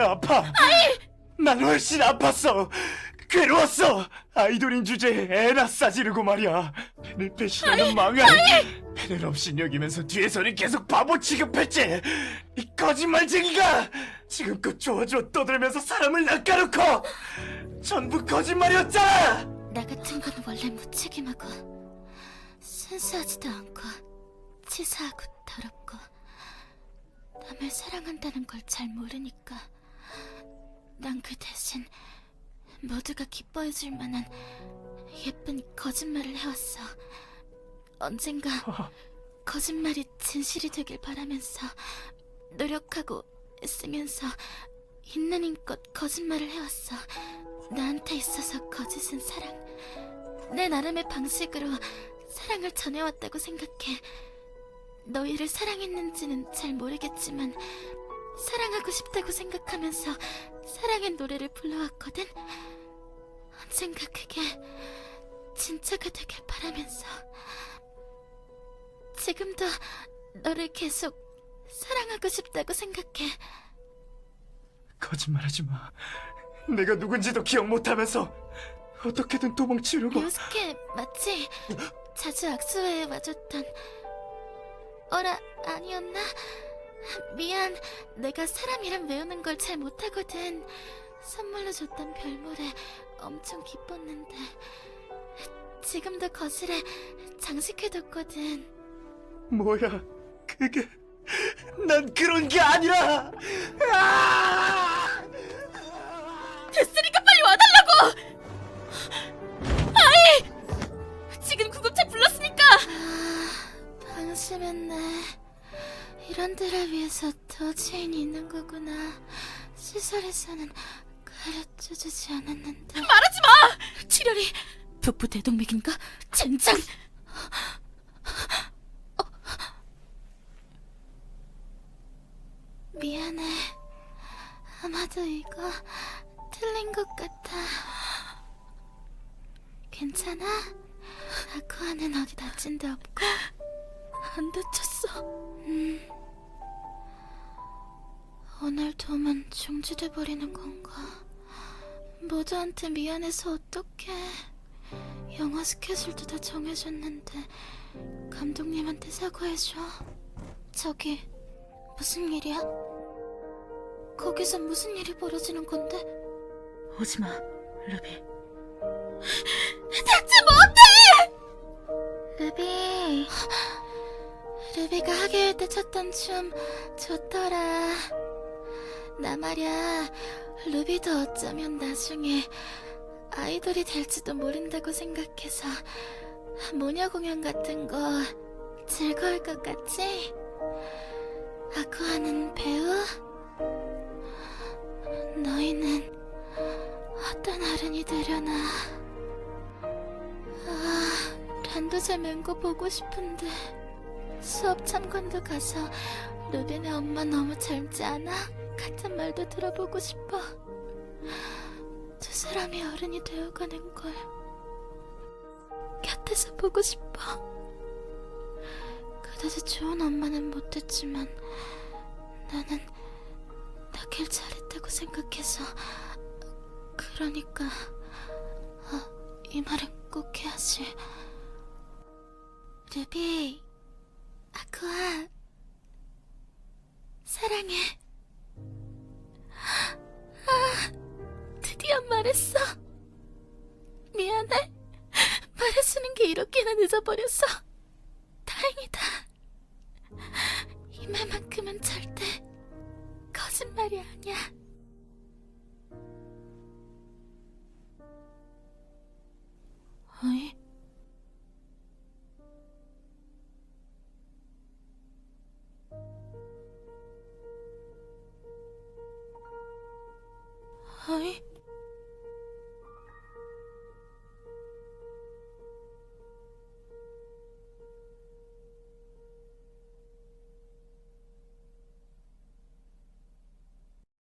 아파. 난 훨씬 아팠어. 괴로웠어. 아이돌인 주제에 애나 싸지르고 말이야. 팬을 배신하는 망할. 팬을 없인 여기면서 뒤에서는 계속 바보 취급했지. 이 거짓말쟁이가 지금껏 좋아좋아 떠들면서 사람을 낚아놓고 전부 거짓말이었잖아. 나 같은 건 원래 무책임하고 순수하지도 않고 치사하고 더럽고 남을 사랑한다는 걸 잘 모르니까 난 그 대신 모두가 기뻐해줄 만한 예쁜 거짓말을 해왔어. 언젠가 거짓말이 진실이 되길 바라면서 노력하고 쓰면서 있는 힘껏 거짓말을 해왔어. 나한테 있어서 거짓은 사랑. 내 나름의 방식으로 사랑을 전해왔다고 생각해. 너희를 사랑했는지는 잘 모르겠지만 사랑하고 싶다고 생각하면서 사랑의 노래를 불러왔거든. 언젠가 그게 진짜가 되길 바라면서 지금도 너를 계속 사랑하고 싶다고 생각해. 거짓말하지 마. 내가 누군지도 기억 못하면서 어떻게든 도망치려고. 요스케 맞지? 자주 악수회에 와줬던 어라 아니었나? 미안 내가 사람 이름 외우는 걸 잘 못하거든 선물로 줬던 별모래 엄청 기뻤는데 지금도 거실에 장식해뒀거든 뭐야? 그게 난 그런 게 아니라. 아! 데를 위해서 더 체인이 있는 거구나. 시설에서는 가르쳐주지 않았는데. 말하지 마! 출혈이 북부 대동맥인가? 젠장! 어. 미안해. 아마도 이거 틀린 것 같아. 괜찮아? 아쿠아는 어디 다친 데 없고? 안 다쳤어. 음. 오늘 도움은 중지돼 버리는 건가? 모두한테 미안해서 어떡해. 영화 스케줄도 다 정해졌는데 감독님한테 사과해줘. 저기 무슨 일이야? 거기서 무슨 일이 벌어지는 건데? 오지 마, 루비. 대체 뭔데? 루비 루비가 학예회 때 췄던 춤 좋더라 나 말야 루비도 어쩌면 나중에 아이돌이 될지도 모른다고 생각해서 모녀 공연 같은 거 즐거울 것 같지? 아쿠아는 배우? 너희는 어떤 어른이 되려나 아, 란도제 맹고 보고 싶은데 수업 참관도 가서 루빈의 엄마 너무 젊지 않아? 같은 말도 들어보고 싶어 두 사람이 어른이 되어가는 걸 곁에서 보고 싶어 그다지 좋은 엄마는 못 됐지만 나는 낳길 잘했다고 생각해서 그러니까 어, 이 말은 꼭 해야지. 루비, 아쿠아, 사랑해. 아, 드디어 말했어. 미안해. 말해주는 게 이렇게나 늦어버렸어. 다행이다. 이 말만큼은 절대 거짓말이 아니야. 어이?